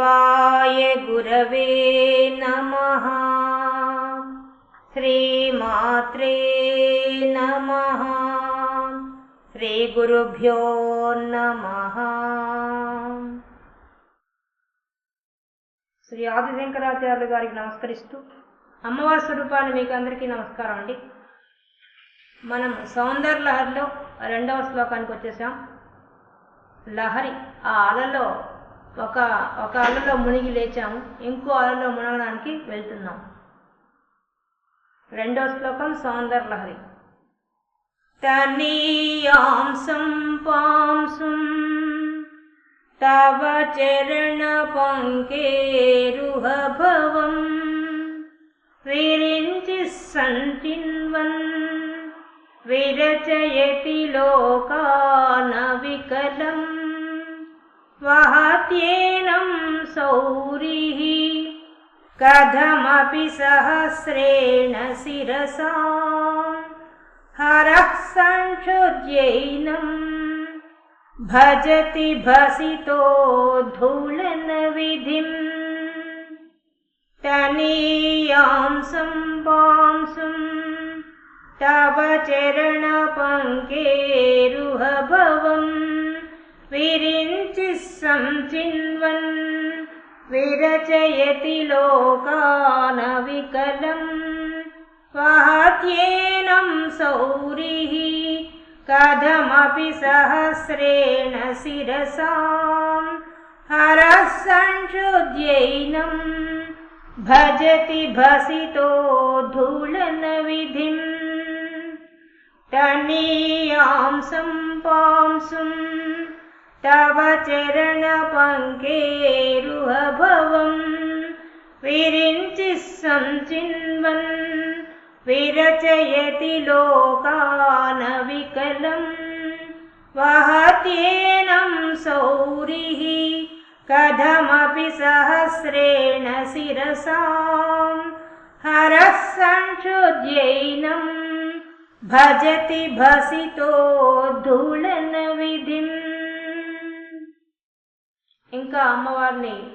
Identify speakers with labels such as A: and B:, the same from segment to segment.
A: शिवाय गुरवे नमः श्रीमात्रे नमः श्रीगुरुभ्यो नमः శ్రీ ఆదిశంకరాచార్యులు గారికి నమస్కరిస్తూ అమ్మవారి స్వరూపాన్ని మీకు అందరికీ నమస్కారం అండి మనం సౌందర్య లహరిలో రెండవ శ్లోకానికి వచ్చేసాం లహరి ఆ అలలో ఒక ఒక అలలో మునిగి లేచాము. ఇంకో అలలో మునగడానికి వెళ్తున్నాం. రెండో శ్లోకం సౌందర్ లహరి తనీయాంసం పాంసుం తవ చరణ పంకేరుహభవం విరించి సంచిన్వన్ విరచయతి లోకాన వికలం. स्वाहत्येन सौरिः। कथमपि सहस्रेण शिरसा। हरः संक्षुर्यैनं भजति भसितो धूलनविधिम् तनीयां सुंश तव चरणपङ्केरुहभवम् विरिञ्चिः संचिन्वन् विरचयति लोकानविकलम्। वहत्येनं सौरिः कथमपि सहस्रेण शिरसां हरः संशुद्ध्यैनं भजति भसितो धूलनविधिम्। तनीयांसं पांसुं तव चरणपङ्केरुहभवं विरिञ्चिः संचिन्वन् विरचयति लोकानविकलम् वहत्येनं सौरिः कथमपि सहस्रेण शिरसां। हरः संशुद्ध्यैनं भजति भसितो धूलनविधिम् ఇంకా అమ్మవారిని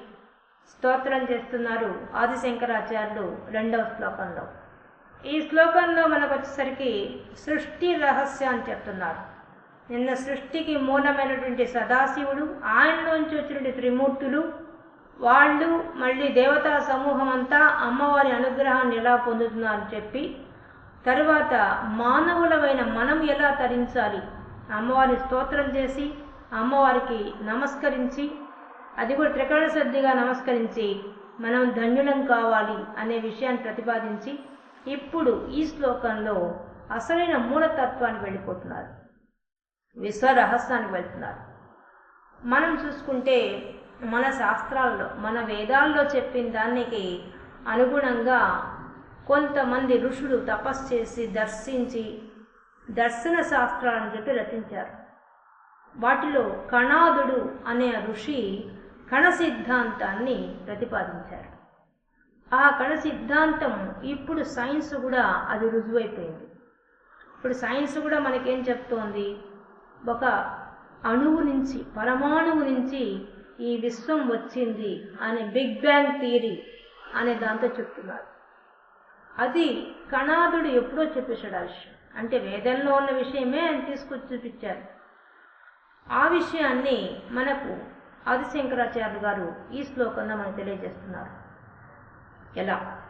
A: స్తోత్రం చేస్తున్నారు ఆదిశంకరాచార్యులు రెండవ శ్లోకంలో. ఈ శ్లోకంలో మనకు వచ్చేసరికి సృష్టి రహస్యం అని చెప్తున్నారు. నిన్న సృష్టికి మూలమైనటువంటి సదాశివుడు ఆయనలోంచి వచ్చినటువంటి త్రిమూర్తులు వాళ్ళు మళ్ళీ దేవతా సమూహం అంతా అమ్మవారి అనుగ్రహాన్ని ఎలా పొందుతున్నారని చెప్పి తర్వాత మానవులమైన మనం ఎలా తరించాలి? అమ్మవారిని స్తోత్రం చేసి అమ్మవారికి నమస్కరించి అది కూడా త్రికరణ శ్రద్ధిగా నమస్కరించి మనం ధన్యులం కావాలి అనే విషయాన్ని ప్రతిపాదించి ఇప్పుడు ఈ శ్లోకంలో అసలైన మూలతత్వానికి వెళ్ళిపోతున్నారు. విశ్వరహస్యానికి వెళ్తున్నారు. మనం చూసుకుంటే మన శాస్త్రాల్లో మన వేదాల్లో చెప్పిన దానికి అనుగుణంగా కొంతమంది ఋషులు తపస్సు చేసి దర్శించి దర్శన శాస్త్రాలను చెప్పి రచించారు. వాటిలో కణాదుడు అనే ఋషి కణ సిద్ధాంతాన్ని ప్రతిపాదించారు. ఆ కణ సిద్ధాంతం ఇప్పుడు సైన్స్ కూడా అది రుజువైపోయింది. ఇప్పుడు సైన్స్ కూడా మనకేం చెప్తోంది? ఒక అణువు నుంచి పరమాణువు నుంచి ఈ విశ్వం వచ్చింది అనే బిగ్ బ్యాంగ్ థియరీ అనే దాంతో చెప్తున్నారు. అది కణాదుడు ఎప్పుడో చెప్పేశాడు ఆ విషయం. అంటే వేదంలో ఉన్న విషయమే ఆయన తీసుకొచ్చి చూపించారు. ఆ విషయాన్ని మనకు ఆదిశంకరాచార్యులు గారు ఈ శ్లోకంలో మనకు తెలియజేస్తున్నారు. ఎలా?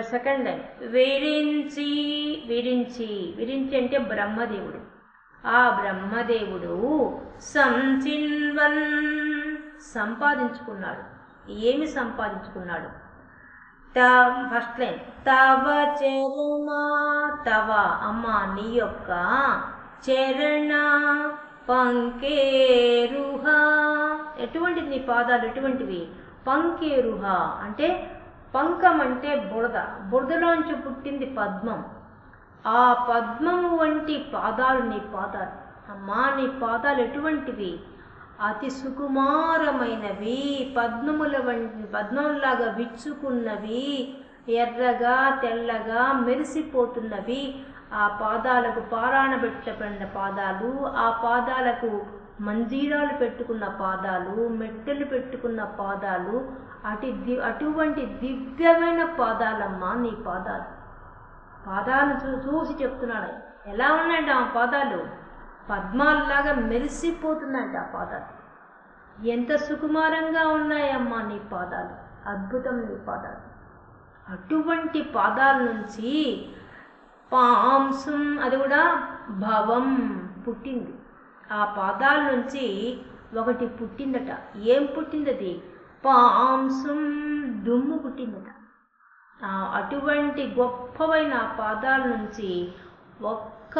A: సెకండ్ లైన్ విరించి విరించి విరించి అంటే బ్రహ్మదేవుడు. ఆ బ్రహ్మదేవుడు సంచిన్వన్ సంపాదించుకున్నాడు. ఏమి సంపాదించుకున్నాడు? ఫస్ట్ లైన్ తవ చరణ తవ. అమ్మ నీ యొక్క చరణ పంకేరుహ. ఎటువంటిది నీ పాదాలు? ఎటువంటివి? పంకేరుహ. అంటే పంకం అంటే బురద. బురదలోంచి పుట్టింది పద్మం. ఆ పద్మము వంటి పాదాలు నీ పాదాలు. అమ్మా నీ పాదాలు ఎటువంటివి? అతి సుకుమారమైనవి పద్మముల వంటి పద్మంలాగా విచ్చుకున్నవి ఎర్రగా తెల్లగా మెరిసిపోతున్నవి ఆ పాదాలకు పారాణబెట్టబడిన పాదాలు ఆ పాదాలకు మంజీరాలు పెట్టుకున్న పాదాలు మెట్టెలు పెట్టుకున్న పాదాలు అటు ది- అటువంటి దివ్యమైన పాదాలమ్మా నీ పాదాలు. పాదాలు చూ చూసి చెప్తున్నాడు. ఎలా ఉన్నాయంట ఆ పాదాలు? పద్మాలలాగా మెరిసిపోతున్నాయంట ఆ పాదాలు. ఎంత సుకుమారంగా ఉన్నాయమ్మా నీ పాదాలు. అద్భుతం నీ పాదాలు. అటువంటి పాదాల నుంచి పాంసం అది కూడా భవం పుట్టింది. ఆ పాదాల నుంచి ఒకటి పుట్టిందట. ఏం పుట్టిందది? పాంసం దుమ్ము పుట్టిందట. అటువంటి గొప్పవైన పాదాల నుంచి ఒక్క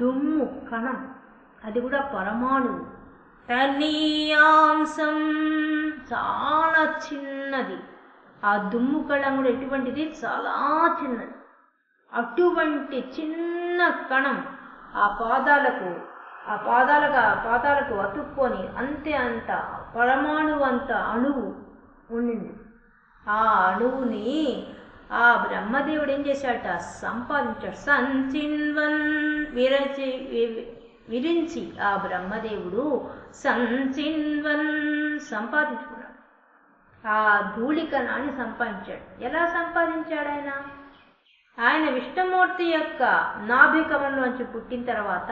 A: దుమ్ము కణం అది కూడా పరమాణువు. తనీయాంశం చాలా చిన్నది. ఆ దుమ్ము కళం కూడా ఎటువంటిది? చాలా చిన్నది. అటువంటి చిన్న కణం ఆ పాదాలకు ఆ పాదాలకు ఆ పాదాలకు అతుక్కొని అంతే అంత పరమాణువు అంత అణువు ఉండింది. ఆ అణువుని ఆ బ్రహ్మదేవుడు ఏం చేశాట సంపాదించాడు. సంచిన్వన్ విరచి విరించి ఆ బ్రహ్మదేవుడు సంచిన్వన్ సంపాదించుకున్నాడు. ఆ ధూళికణాన్ని సంపాదించాడు. ఎలా సంపాదించాడు ఆయన? ఆయన విష్ణుమూర్తి యొక్క నాభికమంలోంచి పుట్టిన తర్వాత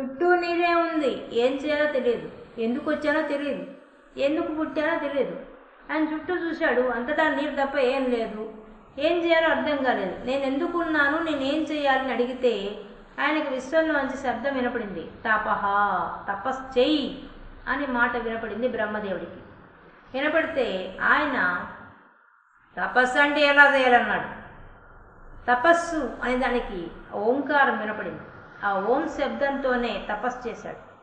A: చుట్టూ నీరే ఉంది. ఏం చేయాలో తెలియదు. ఎందుకు వచ్చానో తెలియదు. ఎందుకు పుట్టానో తెలియదు. ఆయన చుట్టూ చూశాడు. అంతటా నీరు తప్ప ఏం లేదు. ఏం చేయాలో అర్థం కాలేదు. నేను ఎందుకున్నాను? నేనేం నేను ఏం చేయాలని అడిగితే ఆయనకు విశ్వంలోంచి శబ్దం వినపడింది. తపహ తపస్ చెయ్యి అని మాట వినపడింది బ్రహ్మదేవుడికి. వినపడితే ఆయన తపస్సు అంటే ఎలా చేయాలన్నాడు. తపస్సు అనే దానికి ఓంకారం వినపడింది. ఆ ఓం శబ్దంతోనే తపస్సు చేశాడు.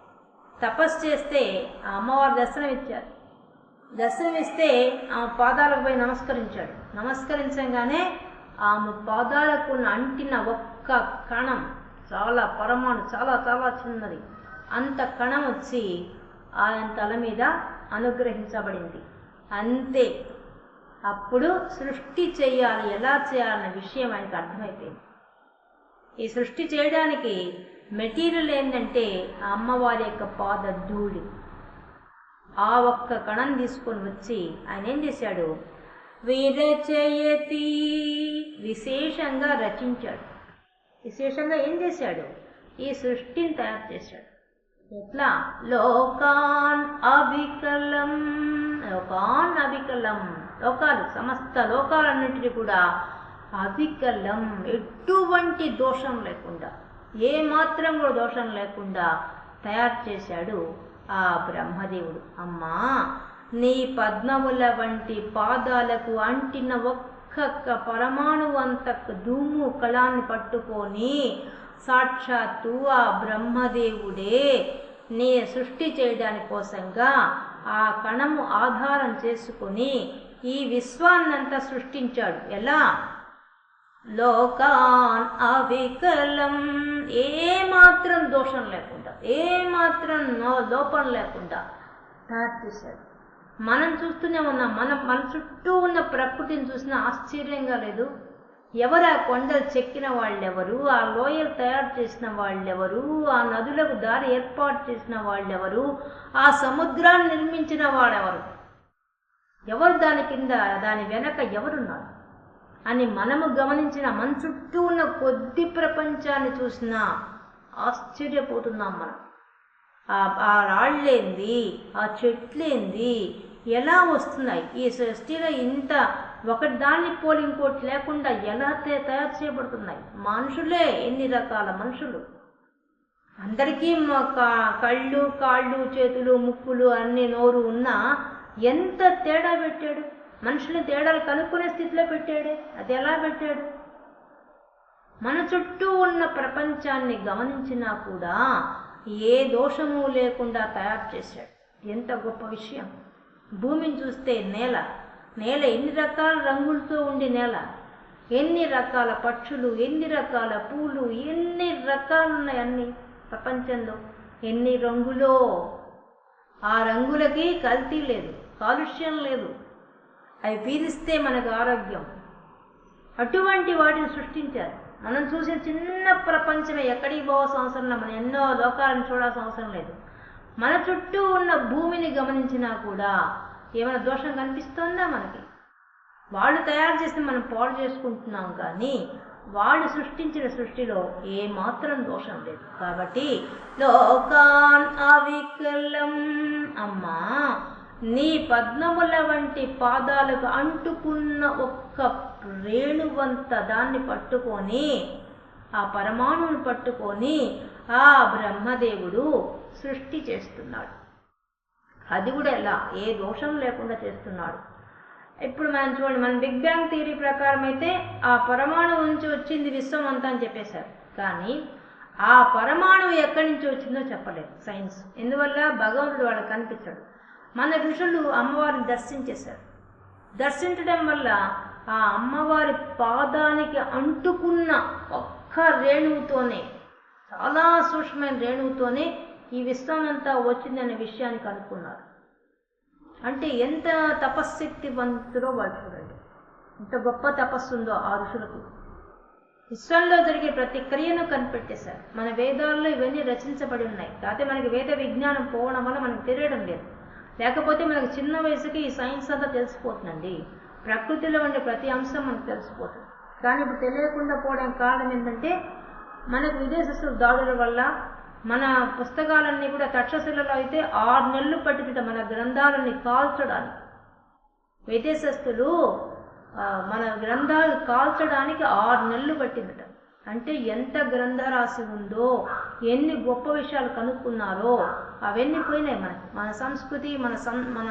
A: తపస్సు చేస్తే ఆ అమ్మవారు దర్శనం ఇచ్చారు. దర్శనం ఇస్తే ఆమె పాదాలకు పోయి నమస్కరించాడు. నమస్కరించగానే ఆమె పాదాలకు ఉన్న అంటిన ఒక్క కణం చాలా పరమాణు చాలా చాలా చిన్నది. అంత కణం వచ్చి ఆయన తల మీద అనుగ్రహించబడింది. అంతే. అప్పుడు సృష్టి చేయాలి. ఎలా చేయాలన్న విషయం ఆయనకు అర్థమైపోయింది. ఈ సృష్టి చేయడానికి మెటీరియల్ ఏంటంటే ఆ అమ్మవారి యొక్క పాద ధూళి. ఆ ఒక్క కణం తీసుకొని వచ్చి ఆయన ఏం చేశాడు? విరచయతి విశేషంగా రచించాడు. విశేషంగా ఏం చేశాడు? ఈ సృష్టిని తయారు చేశాడు. ఎట్లా? లోకాన్ అవికలం. లోకాన్ అవికలం. లోకాలు సమస్త లోకాలన్నింటినీ కూడా అవికలం ఎటువంటి దోషం లేకుండా ఏ మాత్రం కూడా దోషం లేకుండా తయారు చేశాడు ఆ బ్రహ్మదేవుడు. అమ్మా నీ పద్మముల వంటి పాదాలకు అంటిన ఒక్కొక్క పరమాణు అంత దుమ్ము కళాన్ని పట్టుకొని సాక్షాత్తు ఆ బ్రహ్మదేవుడే నీ సృష్టి చేయడానికి కోసంగా ఆ కణము ఆధారం చేసుకొని ఈ విశ్వాన్నంతా సృష్టించాడు. ఎలా? లోకాన్ అవికలం. ఏమాత్రం దోషం లేకుండా ఏ మాత్రం నో- లోపం లేకుండా తయారు చేశాడు మనం చూస్తూనే ఉన్నాం మన మన చుట్టూ ఉన్న ప్రకృతిని చూసినా ఆశ్చర్యంగా లేదు. ఎవరు ఆ కొండలు చెక్కిన వాళ్ళెవరు? ఆ లోయలు తయారు చేసిన వాళ్ళెవరు? ఆ నదులకు దారి ఏర్పాటు చేసిన వాళ్ళెవరు? ఆ సముద్రాన్ని నిర్మించిన వాడెవరు? ఎవరు దాని కింద దాని వెనక ఎవరున్నారు? అని మనము గమనించిన మన చుట్టూ ఉన్న కొద్ది ప్రపంచాన్ని చూసినా ఆశ్చర్యపోతున్నాం మనం. ఆ ఆ రాళ్ళేంది? ఆ చెట్లేంది? ఎలా వస్తున్నాయి? ఈ సృష్టిలో ఇంత ఒకటి దాన్ని పోలి ఇంకోటి లేకుండా ఎలా తయారు చేయబడుతున్నాయి? మనుషులే ఎన్ని రకాల మనుషులు? అందరికీ కళ్ళు కాళ్ళు చేతులు ముక్కులు అన్ని నోరు ఉన్నా ఎంత తేడా పెట్టాడు? మనుషులు తేడాలు కనుక్కునే స్థితిలో పెట్టాడే? అది ఎలా పెట్టాడు? మన చుట్టూ ఉన్న ప్రపంచాన్ని గమనించినా కూడా ఏ దోషము లేకుండా తయారు చేశాడు. ఎంత గొప్ప విషయం. భూమిని చూస్తే నేల. నేల ఎన్ని రకాల రంగులతో ఉండి నేల? ఎన్ని రకాల పక్షులు ఎన్ని రకాల పూలు ఎన్ని రకాలు అన్ని ప్రపంచంలో? ఎన్ని రంగులో? ఆ రంగులకి కల్తీ లేదు కాలుష్యం లేదు. అవి పీలిస్తే మనకు ఆరోగ్యం. అటువంటి వాటిని సృష్టించారు. మనం చూసే చిన్న ప్రపంచమే ఎక్కడికి పోవాల్సిన అవసరం లేదు. మనం ఎన్నో లోకాలను చూడాల్సిన అవసరం లేదు. మన చుట్టూ ఉన్న భూమిని గమనించినా కూడా ఏమైనా దోషం కనిపిస్తోందా మనకి? వాళ్ళు తయారు చేసి మనం పాడు చేసుకుంటున్నాం కానీ వాడు సృష్టించిన సృష్టిలో ఏ మాత్రం దోషం లేదు. కాబట్టి లోకాన్ అవికలం. అమ్మా నీ పద్మముల వంటి పాదాలకు అంటుకున్న ఒక్క రేణువంత దాన్ని పట్టుకొని ఆ పరమాణువుని పట్టుకొని ఆ బ్రహ్మదేవుడు సృష్టి చేస్తున్నాడు. అది కూడా ఎలా? ఏ దోషం లేకుండా చేస్తున్నాడు. ఇప్పుడు మనం చూడండి మన బిగ్ బ్యాంగ్ థియరీ ప్రకారం అయితే ఆ పరమాణువు నుంచి వచ్చింది విశ్వం అంతా అని చెప్పేశారు. కానీ ఆ పరమాణువు ఎక్కడి నుంచి వచ్చిందో చెప్పలేదు. సైన్స్ ఎందువల్ల? భగవంతుడు వాళ్ళకి కనిపించాడు. మన ఋషులు అమ్మవారిని దర్శించేశారు. దర్శించడం వల్ల ఆ అమ్మవారి పాదానికి అంటుకున్న ఒక్క రేణువుతోనే చాలా సూక్ష్మమైన రేణువుతోనే ఈ విశ్వం అంతా వచ్చిందనే విషయాన్ని కనుక్కున్నారు. అంటే ఎంత తపశ్శక్తివంతులో వాళ్ళు చూడండి. ఎంత గొప్ప తపస్సు ఉందో ఆ ఋషులకు. విశ్వంలో జరిగే ప్రతి క్రియను కనిపెట్టేశారు. మన వేదాల్లో ఇవన్నీ రచించబడి ఉన్నాయి. కాకపోతే మనకి వేద విజ్ఞానం పోవడం వల్ల మనకు తెలియడం లేదు. లేకపోతే మనకు చిన్న వయసుకి ఈ సైన్స్ అంతా తెలిసిపోతుందండి. ప్రకృతిలో ఉండే ప్రతి అంశం మనకు తెలిసిపోతుంది. కానీ ఇప్పుడు తెలియకుండా పోవడానికి కారణం ఏంటంటే మనకు విదేశస్తుల దాడుల వల్ల మన పుస్తకాలన్నీ కూడా తక్షశిలలో అయితే ఆరు నెలలు పట్టింది మన గ్రంథాలన్నీ కాల్చడానికి. విదేశస్తులు మన గ్రంథాలు కాల్చడానికి ఆరు నెలలు పట్టిందట. అంటే ఎంత గ్రంథరాశి ఉందో ఎన్ని గొప్ప విషయాలు కనుక్కున్నారో అవన్నీ పోయినాయి మనకి. మన సంస్కృతి మన సం మన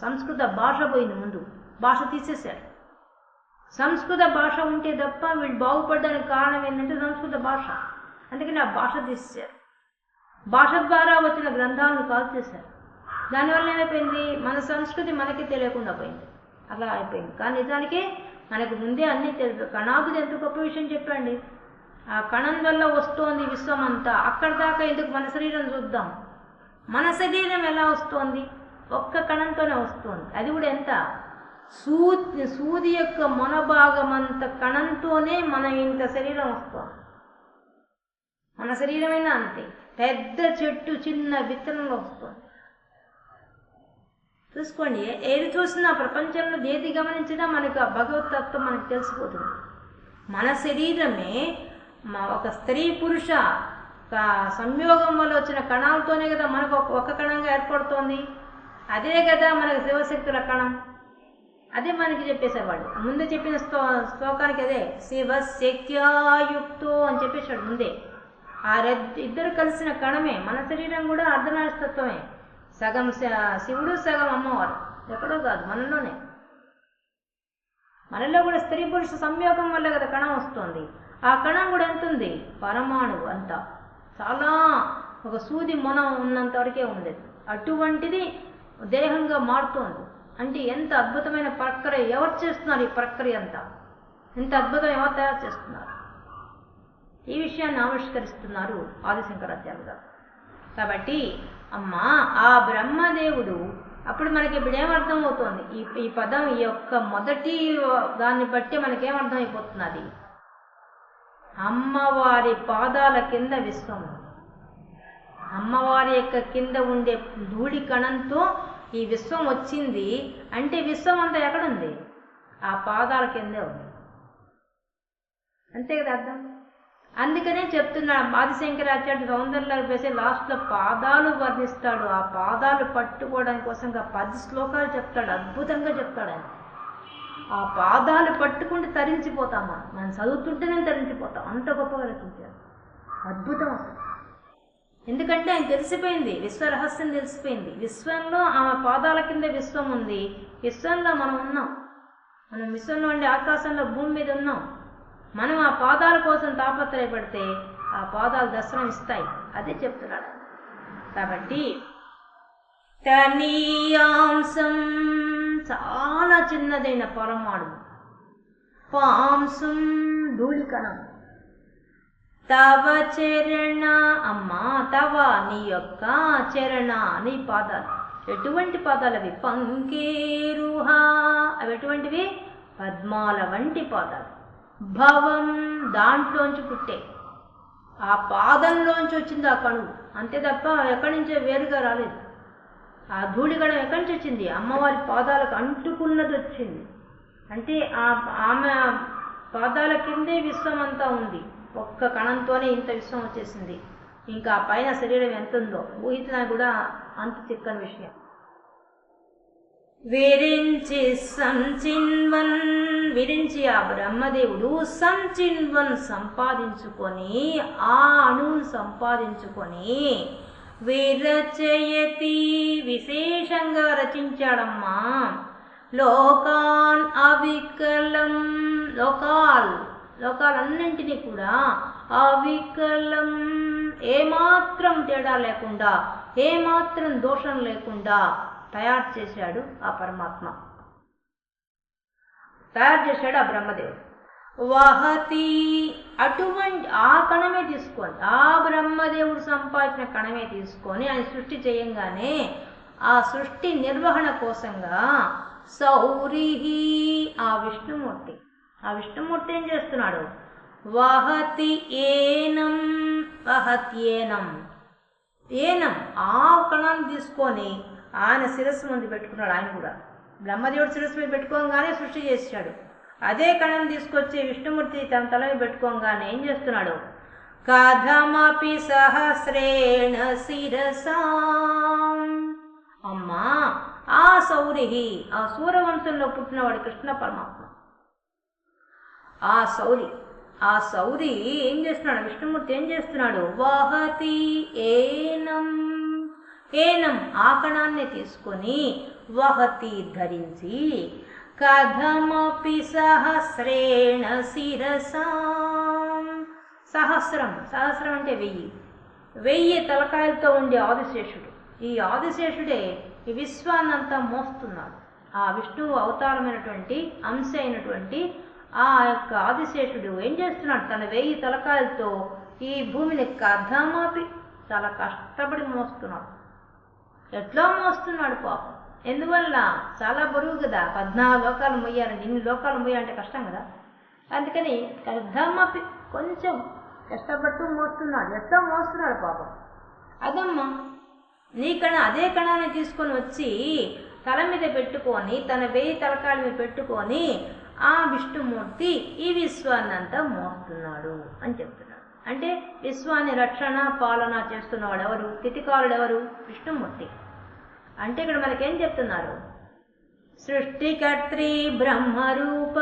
A: సంస్కృత భాష పోయింది ముందు. భాష తీసేశారు. సంస్కృత భాష ఉంటే తప్ప వీళ్ళు బాగుపడడానికి కారణం ఏంటంటే సంస్కృత భాష. అందుకని ఆ భాష తీసేశారు. భాష ద్వారా వచ్చిన గ్రంథాలను కాల్చేశారు దానివల్ల ఏమైపోయింది? మన సంస్కృతి మనకి తెలియకుండా పోయింది. అలా అయిపోయింది. కానీ నిజానికి మనకు ముందే అన్నీ తెలుసు కణాదుడు ఎంత గొప్ప విషయం చెప్పండి. ఆ కణం వల్ల వస్తోంది విశ్వం అంతా. అక్కడ దాకా ఎందుకు మన శరీరం చూద్దాం? మన శరీరం ఎలా వస్తోంది? ఒక్క కణంతోనే వస్తోంది. అది కూడా ఎంత? సూ సూది యొక్క మనభాగం అంత కణంతోనే మన ఇంత శరీరం వస్తుంది. మన శరీరమైనా అంతే. పెద్ద చెట్టు చిన్న విత్తనంలో వస్తుంది. చూసుకోండి ఏది చూసినా ప్రపంచంలో ఏది గమనించినా మనకు ఆ భగవతత్వం మనకు తెలిసిపోతుంది. మన శరీరమే మా ఒక స్త్రీ పురుష సంయోగం వల్ల వచ్చిన కణాలతోనే కదా మనకు ఒక కణంగా ఏర్పడుతోంది. అదే కదా మనకు శివశక్తుల కణం. అదే మనకి చెప్పేసేవాడు ముందే చెప్పిన శ్లో శ్లోకానికి అదే శివశక్త్యాయుక్తో అని చెప్పేశాడు ముందే. ఆ ఇద్దరు కలిసిన కణమే. మన శరీరం కూడా అర్ధనాశతత్వమే సగం శ- శివుడు సగం అమ్మవారు. ఎక్కడో కాదు మనలోనే. మనలో కూడా స్త్రీ పురుష సంయోగం వల్ల కదా కణం వస్తుంది. ఆ కణం కూడా ఎంత ఉంది పరమాణువు అంతా. చాలా ఒక సూది మొన ఉన్నంత వరకే ఉండేది. అటువంటిది దేహంగా మారుతోంది. అంటే ఎంత అద్భుతమైన ప్రక్రియ ఎవరు చేస్తున్నారు ఈ ప్రక్రియ అంతా? ఎంత అద్భుతం ఎవరు తయారు చేస్తున్నారు? ఈ విషయాన్ని ఆవిష్కరిస్తున్నారు ఆదిశంకరాచార్య గారు కాబట్టి అమ్మా ఆ బ్రహ్మదేవుడు అప్పుడు మనకి ఇప్పుడు ఏమర్థం ఈ ఈ పదం ఈ యొక్క మొదటి దాన్ని బట్టి మనకేమర్థం అయిపోతున్నది అమ్మవారి పాదాల కింద విశ్వం. అమ్మవారి యొక్క కింద ఉండే ధూళి కణంతో ఈ విశ్వం వచ్చింది. అంటే విశ్వం అంతా ఎక్కడుంది? ఆ పాదాల కిందే ఉంది. అంతే కదా అర్థం? అందుకనే చెప్తున్నాడు ఆదిశంకరాచార్య సౌందర్యాలు వేసే లాస్ట్లో పాదాలు వర్ణిస్తాడు. ఆ పాదాలు పట్టుకోవడానికి కోసం పది శ్లోకాలు చెప్తాడు అద్భుతంగా చెప్తాడు ఆయన. ఆ పాదాలు పట్టుకుంటే తరించిపోతామా? మనం చదువుతుంటేనే తరించిపోతాం. అంత గొప్పగా రచించాడు అద్భుతం అసలు. ఎందుకంటే ఆయన తెలిసిపోయింది విశ్వరహస్యం తెలిసిపోయింది. విశ్వంలో ఆమె పాదాల కింద విశ్వం ఉంది. విశ్వంలో మనం ఉన్నాం. మనం విశ్వంలో ఉండే ఆకాశంలో భూమి మీద ఉన్నాం. మనం ఆ పాదాల కోసం తాపత్రయపడితే ఆ పాదాలు దర్శనం ఇస్తాయి. అదే చెప్తున్నాడు. కాబట్టి తనీయాంశం చాలా చిన్నదైన పరమాణు పాంసం ధూళికణం. తవ చరణ అమ్మా తవ నీ యొక్క చరణ నీ పాదాలు. ఎటువంటి పాదాలు అవి పంకేరుహ. అవి ఎటువంటివి? పద్మాల వంటి పాదాలు. భవం దాంట్లోంచి పుట్టే. ఆ పాదంలోంచి వచ్చింది ఆ కణువు. అంతే తప్ప ఎక్కడి నుంచే వేరుగా రాలేదు. ఆ ధూళిగణం ఎక్కడి నుంచి వచ్చింది? అమ్మవారి పాదాలకు అంటుకున్నది వచ్చింది. అంటే ఆ ఆమె పాదాల కిందే విశ్వం అంతా ఉంది. ఒక్క కణంతోనే ఇంత విశ్వం వచ్చేసింది. ఇంకా పైన శరీరం ఎంత ఉందో ఊహించినా కూడా అంత చిక్కని విషయం. విరించి సంచిన్వన్ విరించి ఆ బ్రహ్మదేవుడు సంచిన్వన్ సంపాదించుకొని ఆ అణువును సంపాదించుకొని విరచయతి విశేషంగా రచించాడమ్మా. లోకాన్ అవికలం లోకాల్ లోకాలన్నింటినీ కూడా అవికలం. ఏమాత్రం తేడా లేకుండా ఏమాత్రం దోషం లేకుండా తయారు చేశాడు ఆ పరమాత్మ. తయారు చేశాడు ఆ బ్రహ్మదేవుడు. వహతి అటువంటి ఆ కణమే తీసుకొని ఆ బ్రహ్మదేవుడు సంపాదించిన కణమే తీసుకొని ఆయన సృష్టి చేయంగానే ఆ సృష్టి నిర్వహణ కోసంగా సౌరిహి ఆ విష్ణుమూర్తి. ఆ విష్ణుమూర్తి ఏం చేస్తున్నాడు? వహతి ఏనం వహత్యేనం ఏనం ఆ కణాన్ని తీసుకొని ఆయన శిరస్సు ముందు పెట్టుకున్నాడు ఆయన కూడా. బ్రహ్మదేవుడు శిరస్సు మీద పెట్టుకోగానే సృష్టి చేశాడు. అదే కణం తీసుకొచ్చి విష్ణుమూర్తి తన తల మీద పెట్టుకోగానే ఏం చేస్తున్నాడు? కథమపి సహస్రేణ శిరసా. అమ్మా ఆ సౌరిహి ఆ సూర్యవంశంలో పుట్టినవాడు కృష్ణ పరమాత్మ. ఆ సౌరి ఆ సౌరి ఏం చేస్తున్నాడు? విష్ణుమూర్తి ఏం చేస్తున్నాడు? వహతి ఏనం ఏనం ఆకణాన్ని తీసుకొని వహతి ధరించి కథమపి సహస్రేణ శిరసాం. సహస్రం సహస్రం అంటే వెయ్యి. వెయ్యి తలకాయలతో ఉండే ఆదిశేషుడు. ఈ ఆదిశేషుడే ఈ విశ్వాన్నంతా మోస్తున్నాడు. ఆ విష్ణువు అవతారమైనటువంటి అంశ అయినటువంటి ఆ యొక్క ఆదిశేషుడు ఏం చేస్తున్నాడు? తన వెయ్యి తలకాయలతో ఈ భూమిని కథమాపి చాలా కష్టపడి మోస్తున్నాడు. ఎట్లా మోస్తున్నాడు పాపం. ఎందువల్ల? చాలా బరువు కదా. పద్నాలుగు లోకాలు మొయ్యాలండి ఇన్ని లోకాలు మొయ్యాలంటే కష్టం కదా. అందుకని కథమాపి కొంచెం కష్టపడుతూ మోస్తున్నాడు. ఎట్లా మోస్తున్నాడు పాపం? అదమ్మా నీ కణ అదే కణాన్ని తీసుకొని వచ్చి తల మీద పెట్టుకొని తన వెయ్యి తలకాల మీద పెట్టుకొని ఆ విష్ణుమూర్తి ఈ విశ్వాన్నంతా మోస్తున్నాడు అని చెప్తాడు అంటే విశ్వాన్ని రక్షణ పాలన చేస్తున్నవాడు ఎవరు తితికారుడు ఎవరు విష్ణుమూర్తి. అంటే ఇక్కడ మనకేం చెప్తున్నారు? సృష్టికర్త్రి బ్రహ్మరూప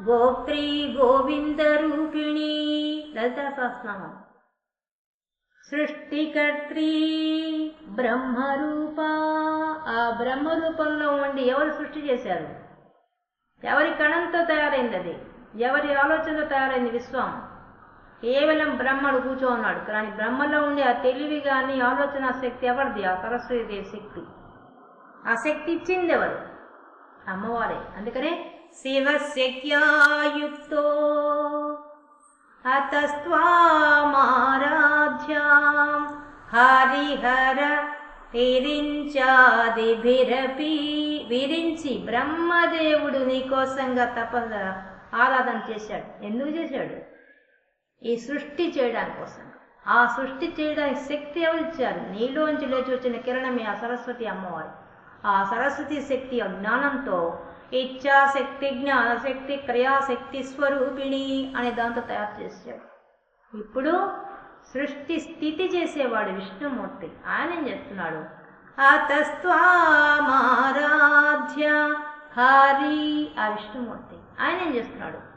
A: గోత్రి గోవింద రూపిణి. లలిత సహస్రనామం. సృష్టికర్త్రి బ్రహ్మరూప. ఆ బ్రహ్మరూపంలో ఉండి ఎవరు సృష్టి చేశారు? ఎవరి కణంతో తయారైంది అది? ఎవరి ఆలోచనతో తయారైంది విశ్వం? కేవలం బ్రహ్మడు కూర్చో ఉన్నాడు కానీ బ్రహ్మలో ఉండే ఆ తెలివి కానీ ఆలోచన శక్తి ఎవరిది? ఆ సరస్వతి శక్తి. ఆ శక్తి ఇచ్చింది ఎవరు? అమ్మవారే. అందుకనే శివశక్యాయుక్తో హతస్త్వామారాధ్యాం హరిహర విరించాదిభిరపి విరించి బ్రహ్మదేవుడు నీకోసంగా తప ఆరాధన చేశాడు. ఎందుకు చేశాడు? ఈ సృష్టి చేయడానికి కోసం. ఆ సృష్టి చేయడానికి శక్తి ఎవరిచ్చారు నీలోంచి లేచి వచ్చిన కిరణమే ఆ సరస్వతి అమ్మవారు. ఆ సరస్వతి శక్తి జ్ఞానంతో ఇచ్ఛాశక్తి జ్ఞానశక్తి క్రియాశక్తి స్వరూపిణి అనే దాంతో తయారు చేశాడు ఇప్పుడు సృష్టి స్థితి చేసేవాడు విష్ణుమూర్తి. ఆయన ఏం చేస్తున్నాడు? అతస్వామారాధ్య హరి ఆ విష్ణుమూర్తి. ఆయన ఏం చేస్తున్నాడు?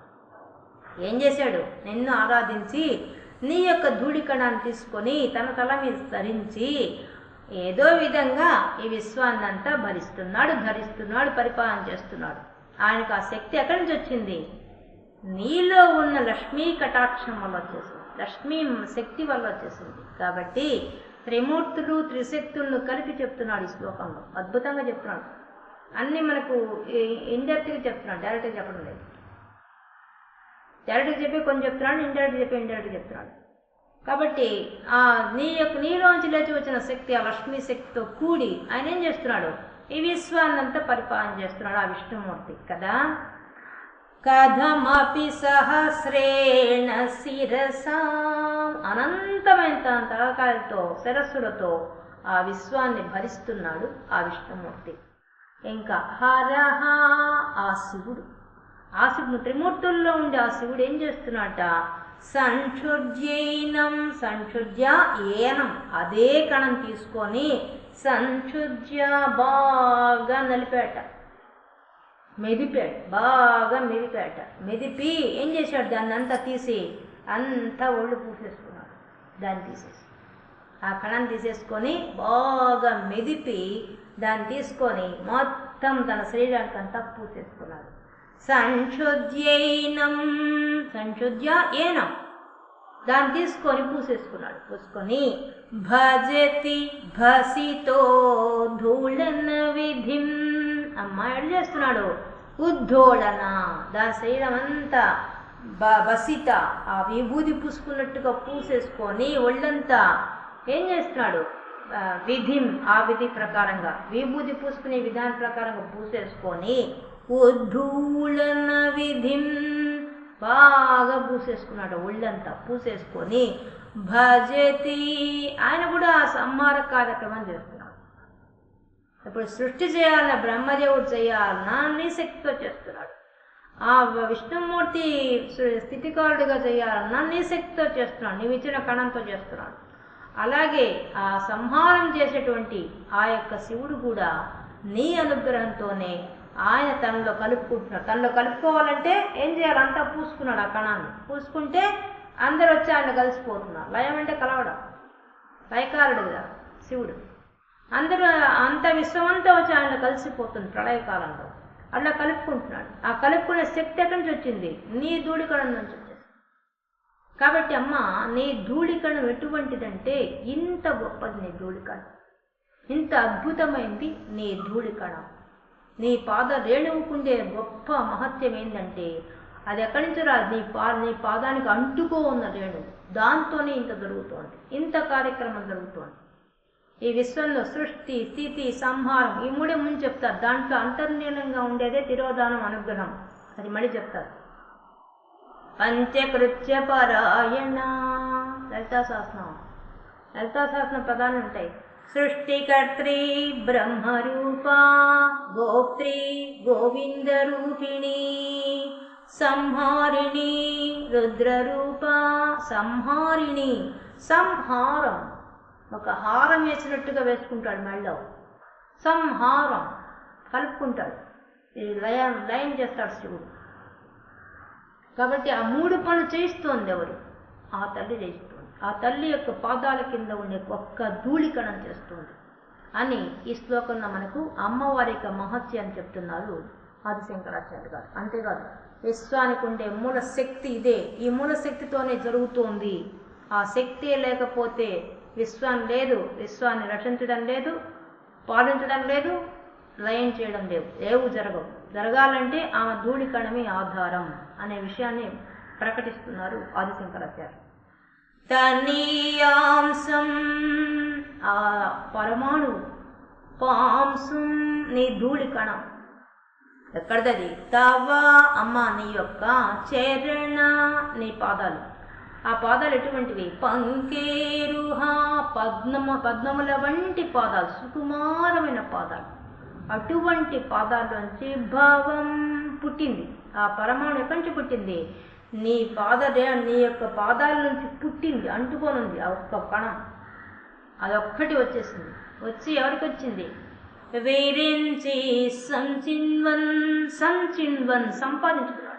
A: ఏం చేశాడు? నిన్ను ఆరాధించి నీ యొక్క ధూళికణాన్ని తీసుకొని తన తల మీద ధరించి ఏదో విధంగా ఈ విశ్వాన్నంతా భరిస్తున్నాడు ధరిస్తున్నాడు పరిపాలన చేస్తున్నాడు. ఆయనకు ఆ శక్తి ఎక్కడి నుంచి వచ్చింది? నీలో ఉన్న లక్ష్మీ కటాక్షం వల్ల వచ్చేసింది. లక్ష్మీ శక్తి వల్ల వచ్చేసింది. కాబట్టి త్రిమూర్తులు త్రిశక్తులను కలిపి చెప్తున్నాడు ఈ శ్లోకంలో. అద్భుతంగా చెప్తున్నాడు. అన్నీ మనకు ఇండైరెక్ట్గా చెప్తున్నాడు. డైరెక్ట్గా చెప్పడం లేదు. డైరెక్ట్గా చెప్పి కొన్ని చెప్తున్నాడు ఇండైరెక్ట్ చెప్పి ఇండైరెక్ట్ చెప్తున్నాడు. కాబట్టి ఆ నీ యొక్క నీలోంచి లేచి వచ్చిన శక్తి ఆ లక్ష్మీ శక్తితో కూడి ఆయన ఏం చేస్తున్నాడు? ఈ విశ్వాన్నంతా పరిపాలన చేస్తున్నాడు ఆ విష్ణుమూర్తి కదా? కథమపి సహస్రేణ శిరసా. అనంతమైన తలకాయలతో శిరస్సులతో ఆ విశ్వాన్ని భరిస్తున్నాడు ఆ విష్ణుమూర్తి. ఇంకా హరహ ఆ శివుడు. ఆ శివుడు త్రిమూర్తుల్లో ఉండే ఆ శివుడు ఏం చేస్తున్నాట సంక్షుర్జైనం సంక్షుర్జ ఏనం. అదే కణం తీసుకొని సంక్షుర్జ బాగా నలిపేట. మెదిపాడు బాగా మెదిపాట. మెదిపి ఏం చేశాడు? దాన్ని అంతా తీసి అంతా ఒళ్ళు పూసేసుకున్నాడు. దాన్ని తీసేసి. ఆ కణాన్ని తీసేసుకొని బాగా మెదిపి దాన్ని తీసుకొని మొత్తం తన శరీరానికి అంతా పూసేసుకున్నాడు. సంశుద్ధ్యైనం. సంశుద్ధ్య ఏనం. దాన్ని తీసుకొని పూసేసుకున్నాడు. పూసుకొని భజతి భసితో ధూళన విధిం. అమ్మాయి చేస్తున్నాడు? ఉద్ధోళన. దాని శరీరం అంతా బ బసిత ఆ విభూది పూసుకున్నట్టుగా పూసేసుకొని ఒళ్ళంతా ఏం చేస్తున్నాడు? విధిం. ఆ విధి ప్రకారంగా. విభూది పూసుకునే విధానం ప్రకారంగా పూసేసుకొని ఉద్ధూళన విధిం. బాగా పూసేసుకున్నాడు ఒళ్ళంతా పూసేసుకొని. భజతి. ఆయన కూడా ఆ సంహార కార్యక్రమం చేస్తున్నాడు. ఇప్పుడు సృష్టి చేయాలన్న బ్రహ్మదేవుడు చేయాలన్నా నీ శక్తితో చేస్తున్నాడు. ఆ విష్ణుమూర్తి స్థితికారుడిగా చేయాలన్నా నీ శక్తితో చేస్తున్నాడు. నీవు ఇచ్చిన కణంతో చేస్తున్నాడు. అలాగే ఆ సంహారం చేసేటువంటి ఆ యొక్క శివుడు కూడా నీ అనుగ్రహంతోనే ఆయన తనలో కలుపుకుంటున్నాడు. తనలో కలుపుకోవాలంటే ఏం చేయాలి? అంతా పూసుకున్నాడు ఆ కణాన్ని. పూసుకుంటే అందరు వచ్చి ఆయన కలిసిపోతున్నారు. లయం అంటే కలవడం. లయకారుడు కదా శివుడు. అందరూ అంత విశ్వమంతా వచ్చి ఆయన కలిసిపోతుంది ప్రళయకాలంలో. అలా కలుపుకుంటున్నాడు. ఆ కలుపుకునే శక్తి ఎక్కడి నుంచి వచ్చింది? నీ ధూళికణం నుంచి వచ్చింది కాబట్టి అమ్మ నీ ధూళికణం ఎటువంటిదంటే ఇంత గొప్పది నీ ధూళికణం ఇంత అద్భుతమైంది నీ ధూళికణం నీ పాద రేణువుకుండే గొప్ప మహత్యం ఏంటంటే అది ఎక్కడి నుంచి రాదు? నీ పా నీ పాదానికి అంటుకో ఉన్న రేణువు. దాంతోనే ఇంత జరుగుతోంది. ఇంత కార్యక్రమం జరుగుతోంది. ఈ విశ్వంలో సృష్టి స్థితి సంహారం ఈ మూడే ముందు చెప్తారు. దాంట్లో అంతర్లీనంగా ఉండేదే తిరోధానం అనుగ్రహం. అది మళ్ళీ చెప్తారు. పంచకృత్య పారాయణ. లలితా శాసనం లలితా పదాలు ఉంటాయి. సృష్టికర్త్రి బ్రహ్మరూప గోప్త్రి గోవింద రూపిణి సంహారిణి రుద్రరూప సంహారిణి సంహారం. ఒక హారం వేసినట్టుగా వేసుకుంటాడు మళ్ళీ. సంహారం. కలుపుకుంటాడు. ఇది లయం లయం చేస్తాడు శివుడు. కాబట్టి ఆ మూడు పనులు చేయిస్తోంది ఎవరు? ఆ తల్లి చేయిస్తుంది. ఆ తల్లి యొక్క పాదాల కింద ఉండే ఒక్క ధూళికణం చేస్తుంది. అని ఈ శ్లోకంలో మనకు అమ్మవారి యొక్క మహత్యాన్ని చెప్తున్నారు ఆదిశంకరాచార్య గారు. అంతేకాదు విశ్వానికి ఉండే మూల శక్తి ఇదే. ఈ మూల శక్తితోనే జరుగుతోంది. ఆ శక్తి లేకపోతే విశ్వం లేదు. విశ్వాన్ని రక్షించడం లేదు పాలించడం లేదు లయం చేయడం లేవు ఏవు జరగవు. జరగాలంటే ఆమె ధూళికణమే ఆధారం అనే విషయాన్ని ప్రకటిస్తున్నారు ఆదిశంకరాచార్య. తనీయాంశం ఆ పరమాణు పాంసం నీ ధూళికణం ఎక్కడది తవ అమ్మ నీ యొక్క చరణ నీ పాదాలు. ఆ పాదాలు ఎటువంటివి? పంకేరుహ పద్మము పద్మముల వంటి పాదాలు సుకుమారమైన పాదాలు. అటువంటి పాదాల్లోంచి భావం పుట్టింది. ఆ పరమాణు ఎక్కడి నుంచి పుట్టింది? నీ పాద నీ యొక్క పాదాల నుంచి పుట్టింది అంటుకోనుంది ఆ ఒక్క కణం అదొక్కటి వచ్చేసింది. వచ్చి ఎవరికి వచ్చింది? వేరించి సంచిన్వన్ సంచిన్వన్ సంపాదించుకున్నాడు.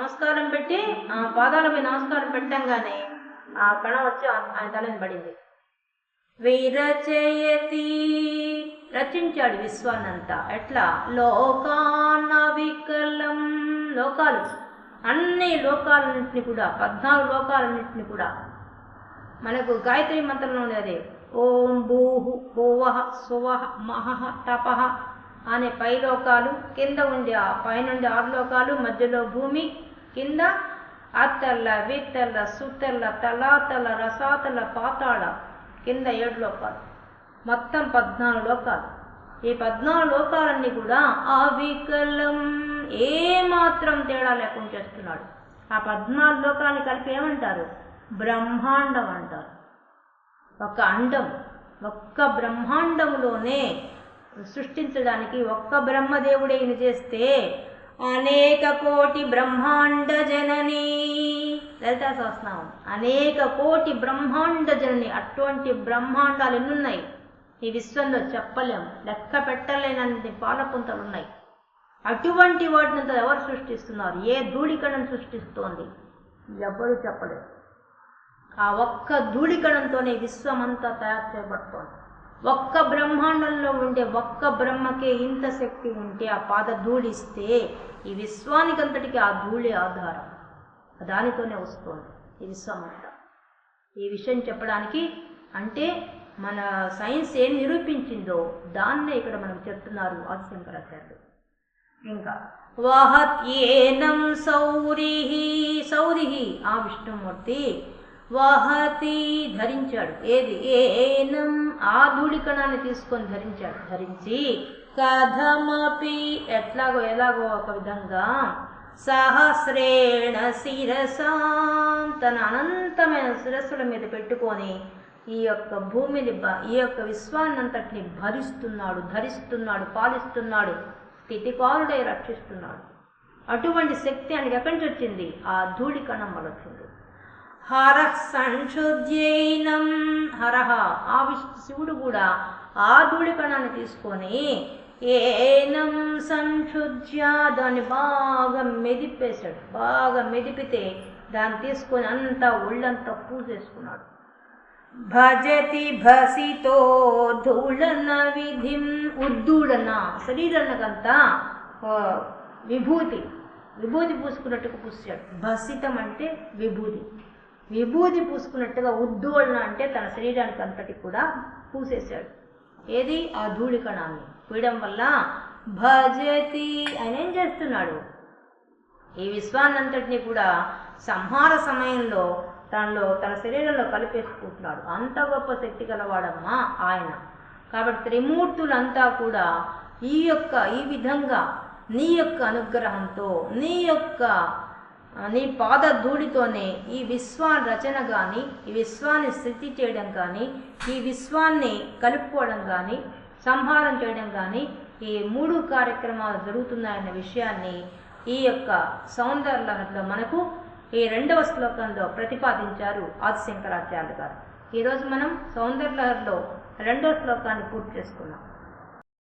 A: నమస్కారం పెట్టి ఆ పాదాలపై నమస్కారం పెట్టంగానే ఆ కణం వచ్చి ఆయన తలని పడింది. విరచయతి రచించాడు విశ్వాన్నంతా. ఎట్లా? లోకాన వికలం లోకాలు. అన్ని లోకాలన్నింటినీ కూడా పద్నాలుగు లోకాలన్నింటినీ కూడా. మనకు గాయత్రి మంత్రంలో ఉండేది ఓం భూహు భువః సువహ మహః తపః అనే పై లోకాలు కింద ఉండే ఆ పైనుండి ఆరు లోకాలు మధ్యలో భూమి కింద అత్తల్ల విత్తల్ల సుత్తల్ల తలాతల రసాతల పాతాళ కింద ఏడు లోకాలు. మొత్తం పద్నాలుగు లోకాలు. ఈ పద్నాలుగు లోకాలన్నీ కూడా అవికలం ఏ మాత్రం తేడా లేకుండా చేస్తున్నాడు. ఆ పద్నాలుగు లోకాలు కలిపి ఏమంటారు? బ్రహ్మాండం అంటారు. ఒక అండం ఒక్క బ్రహ్మాండంలోనే సృష్టించడానికి ఒక్క బ్రహ్మదేవుడే ఈయన చేస్తే అనేక కోటి బ్రహ్మాండ జనని. లలితా సహస్రనామం. అనేక కోటి బ్రహ్మాండ జనని. అటువంటి బ్రహ్మాండాలు ఎన్నున్నాయి? ఈ విశ్వంలో చెప్పలేం. లెక్క పెట్టలేనన్ని పాలపుంతలు ఉన్నాయి. అటువంటి వాటిని అంతా ఎవరు సృష్టిస్తున్నారు? ఏ ధూళికణం సృష్టిస్తోంది? ఎవరు చెప్పలేరు ఆ ఒక్క ధూళికణంతోనే విశ్వమంతా తయారు చేయబడుతోంది. ఒక్క బ్రహ్మాండంలో ఉండే ఒక్క బ్రహ్మకే ఇంత శక్తి ఉంటే ఆ పాద ధూళిస్తే ఈ విశ్వానికంతటికి ఆ ధూళి ఆధారం. దానితోనే వస్తుంది ఈ విశ్వమంతా. ఈ విషయం చెప్పడానికి అంటే మన సైన్స్ ఏం నిరూపించిందో దాన్నే ఇక్కడ మనం చెప్తున్నారు ఆదిశంకరాచార్యులు. ఇంకా. వహత్ ఏనం సౌరిహి సౌరిహి ఆ విష్ణుమూర్తి వహతి ధరించాడు. ఏది? ఏనం ఆ ధూళికణాన్ని తీసుకొని ధరించాడు. ధరించి కథమపి ఎట్లాగో ఎలాగో ఒక విధంగా సహస్రేణ శిరసాం తన అనంతమైన శిరస్సుల మీద పెట్టుకొని ఈ యొక్క భూమిని ఈ యొక్క విశ్వాన్నంతటిని భరిస్తున్నాడు ధరిస్తున్నాడు పాలిస్తున్నాడు. స్థితికారుడై రక్షిస్తున్నాడు. అటువంటి శక్తి ఆయనకి ఎక్కడి నుంచి వచ్చింది? ఆ ధూళి కణం వచ్చింది హర సంశుద్ధ్యైనం హరహ ఆ విష్ణు శివుడు కూడా ఆ ధూళి కణాన్ని తీసుకొని ఏనం సంశుద్ధ్య దాన్ని బాగా మెదిపేశాడు. బాగా మెదిపితే దాన్ని తీసుకొని అంతా ఒళ్ళంతా పూసేసుకున్నాడు. భజతి భసితో ధూళన విధిం ఉద్దూళన శరీరానికంతా విభూతి. విభూతి పూసుకున్నట్టుగా పూసాడు. భసితం అంటే విభూతి. విభూతి పూసుకున్నట్టుగా ఉద్దూళన అంటే తన శరీరానికి అంతటి కూడా పూసేశాడు. ఏది? ఆ ధూళికణాన్ని. పూయడం వల్ల భజతి అని ఏం చేస్తున్నాడు? ఈ విశ్వాన్నంతటిని కూడా సంహార సమయంలో తనలో తన శరీరంలో కలిపేసుకుంటున్నాడు. అంత గొప్ప శక్తి గలవాడమ్మా ఆయన. కాబట్టి త్రిమూర్తులంతా కూడా ఈ యొక్క ఈ విధంగా నీ యొక్క అనుగ్రహంతో నీ యొక్క నీ పాద ధూళితోనే ఈ విశ్వ రచన కానీ ఈ విశ్వాన్ని స్థితి చేయడం కానీ ఈ విశ్వాన్ని కలుపుకోవడం కానీ సంహారం చేయడం కానీ ఈ మూడు కార్యక్రమాలు జరుగుతున్నాయన్న విషయాన్ని ఈ యొక్క సౌందర్యలహరిలో మనకు ఈ రెండవ శ్లోకంలో ప్రతిపాదించారు ఆదిశంకరాచార్యులు గారు. ఈరోజు మనం సౌందర్యలహరిలో రెండవ శ్లోకాన్ని పూర్తి చేసుకున్నాం